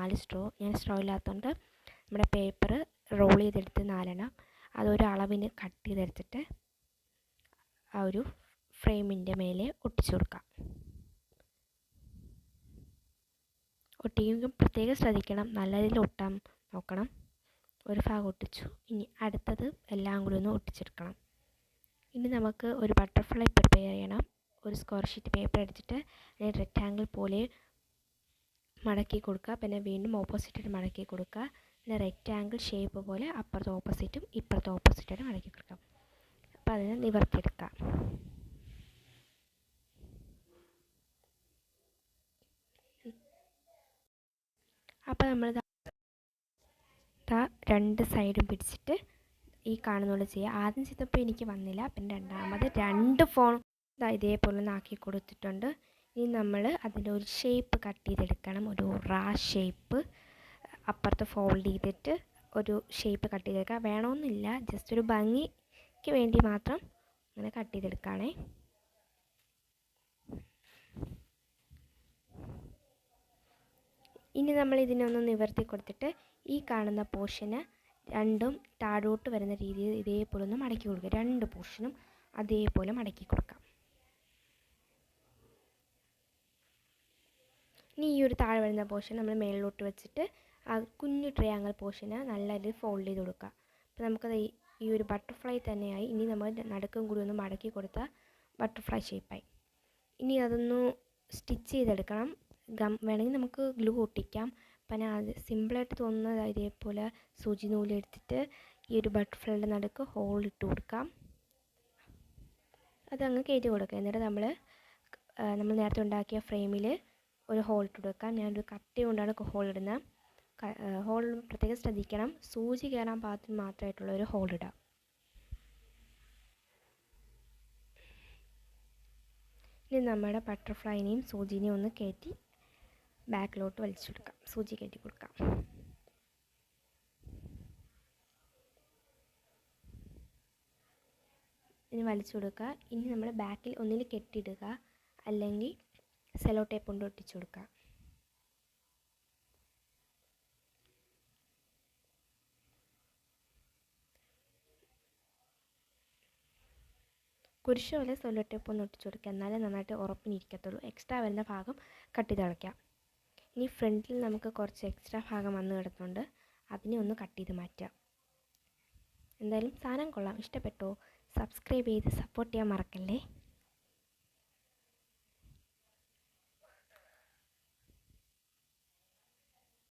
നാല് സ്ട്രോ ഞാൻ സ്ട്രോ ഇല്ലാത്തതുകൊണ്ട് നമ്മുടെ പേപ്പർ റോൾ ചെയ്തെടുത്ത് നാലെണ്ണം. അതൊരു അളവിന് കട്ട് ചെയ്തെടുത്തിട്ട് ആ ഒരു ഫ്രെയിമിന്റെ മേലെ ഒട്ടിച്ചു കൊടുക്കാം. ഒട്ടിക്കുമ്പോൾ പ്രത്യേകം ശ്രദ്ധിക്കണം. നല്ല രീതിയിൽ ഒട്ടാൻ നോക്കണം. ഒരു ഭാഗം ഒട്ടിച്ചു. ഇനി അടുത്തത് എല്ലാം കൂടി ഒന്ന് ഒട്ടിച്ചെടുക്കണം. ഇനി നമുക്ക് ഒരു ബട്ടർഫ്ലൈ പ്രിപ്പയർ ചെയ്യണം. ഒരു സ്ക്വയർ ഷീറ്റ് പേപ്പർ എടുത്തിട്ട് അതിന് റെക്റ്റാങ്കിൾ പോലെ മടക്കി കൊടുക്കുക. പിന്നെ വീണ്ടും ഓപ്പോസിറ്റായിട്ട് മടക്കി കൊടുക്കുക. പിന്നെ റെക്റ്റാങ്കിൾ ഷേപ്പ് പോലെ അപ്പുറത്തെ ഓപ്പോസിറ്റും ഇപ്പുറത്തെ ഓപ്പോസിറ്റായിട്ട് മടക്കി കൊടുക്കുക. അപ്പോൾ അതിനെ നിവർത്തിയെടുക്കുക. അപ്പോൾ നമ്മൾ രണ്ട് സൈഡും പിടിച്ചിട്ട് ഈ കാണുന്ന പോലെ ചെയ്യുക. ആദ്യം ചെയ്തപ്പോൾ എനിക്ക് വന്നില്ല. പിന്നെ രണ്ടാമത് രണ്ട് ഫോൺ ഇതേപോലെ ഒന്ന് ആക്കി കൊടുത്തിട്ടുണ്ട്. ഇനി നമ്മൾ അതിന്റെ ഒരു ഷേപ്പ് കട്ട് ചെയ്തെടുക്കണം. ഒരു റാ ഷേപ്പ് അപ്പുറത്ത് ഫോൾഡ് ചെയ്തിട്ട് ഒരു ഷേപ്പ് കട്ട് ചെയ്തെടുക്കുക. വേണമെന്നില്ല. ജസ്റ്റ് ഒരു ഭംഗിക്ക് വേണ്ടി മാത്രം അങ്ങനെ കട്ട് ചെയ്തെടുക്കുകയാണേ. ഇനി നമ്മൾ ഇതിനൊന്ന് നിവർത്തി കൊടുത്തിട്ട് ഈ കാണുന്ന പോർഷന് രണ്ടും താഴോട്ട് വരുന്ന രീതിയിൽ ഇതേപോലെ ഒന്ന് മടക്കി കൊടുക്കുക. രണ്ട് പോർഷനും അതേപോലെ മടക്കി കൊടുക്കാം. ഇനി ഈ ഒരു താഴെ വരുന്ന പോർഷൻ നമ്മൾ മേളിലോട്ട് വെച്ചിട്ട് ആ കുഞ്ഞു ട്രയാങ്കിൾ പോർഷന് നല്ല രീതിയിൽ ഫോൾഡ് ചെയ്ത് കൊടുക്കുക. അപ്പോൾ നമുക്കത് ഈ ഒരു ബട്ടർഫ്ലൈ തന്നെയായി. ഇനി നമ്മൾ നടുക്കും കൂടി ഒന്ന് മടക്കി കൊടുത്താൽ ബട്ടർഫ്ലൈ ഷേപ്പായി ഇനി അതൊന്ന് സ്റ്റിച്ച് ചെയ്തെടുക്കണം. ഗം വേണമെങ്കിൽ നമുക്ക് ഗ്ലൂ ഒട്ടിക്കാം. പിന്നെ അത് സിമ്പിളായിട്ട് തോന്നുന്നത് ഇതേപോലെ സൂചി നൂലെടുത്തിട്ട് ഈ ഒരു ബട്ടർഫ്ലൈയുടെ നടുക്ക് ഹോൾ ഇട്ട് കൊടുക്കാം. അതങ്ങ് കയറ്റി കൊടുക്കുക. എന്നിട്ട് നമ്മൾ നമ്മൾ നേരത്തെ ഉണ്ടാക്കിയ ഫ്രെയിമിൽ ഒരു ഹോൾ ഇട്ട് കൊടുക്കാം ഞാനൊരു കത്തി കൊണ്ടാണ് ഹോൾ ഇടുന്നത്. ഹോൾ പ്രത്യേകം ശ്രദ്ധിക്കണം. സൂചി കയറാൻ പാകത്തിന് മാത്രമായിട്ടുള്ള ഒരു ഹോൾ ഇടാം ഇനി നമ്മുടെ ബട്ടർഫ്ലൈനെയും സൂചിനെയും ഒന്ന് കയറ്റി ബാക്കിലോട്ട് വലിച്ചു കൊടുക്കാം. സൂചി കയറ്റി കൊടുക്കാം. ഇനി വലിച്ചു കൊടുക്കുക. ഇനി നമ്മൾ ബാക്കിൽ ഒന്നിൽ കെട്ടിയിടുക. അല്ലെങ്കിൽ സെലോ ടേപ്പ് കൊണ്ട് ഒട്ടിച്ചു കൊടുക്കുക. കുരിശ് പോലെ സെലോ ടേപ്പ് ഒന്ന് ഒട്ടിച്ചു കൊടുക്കുക. എന്നാലേ നന്നായിട്ട് ഉറപ്പിനിരിക്കത്തുള്ളൂ എക്സ്ട്രാ വരുന്ന ഭാഗം കട്ട് ചെയ്ത് കളയ്ക്കാം ഇനി ഫ്രണ്ടിൽ നമുക്ക് കുറച്ച് എക്സ്ട്രാ ഭാഗം വന്ന് കിടക്കുന്നുണ്ട് അതിനെ ഒന്ന് കട്ട് ചെയ്ത് മാറ്റാം. എന്തായാലും സാധനം കൊള്ളാം. ഇഷ്ടപ്പെട്ടോ? സബ്സ്ക്രൈബ് ചെയ്ത് സപ്പോർട്ട് ചെയ്യാൻ മറക്കല്ലേ?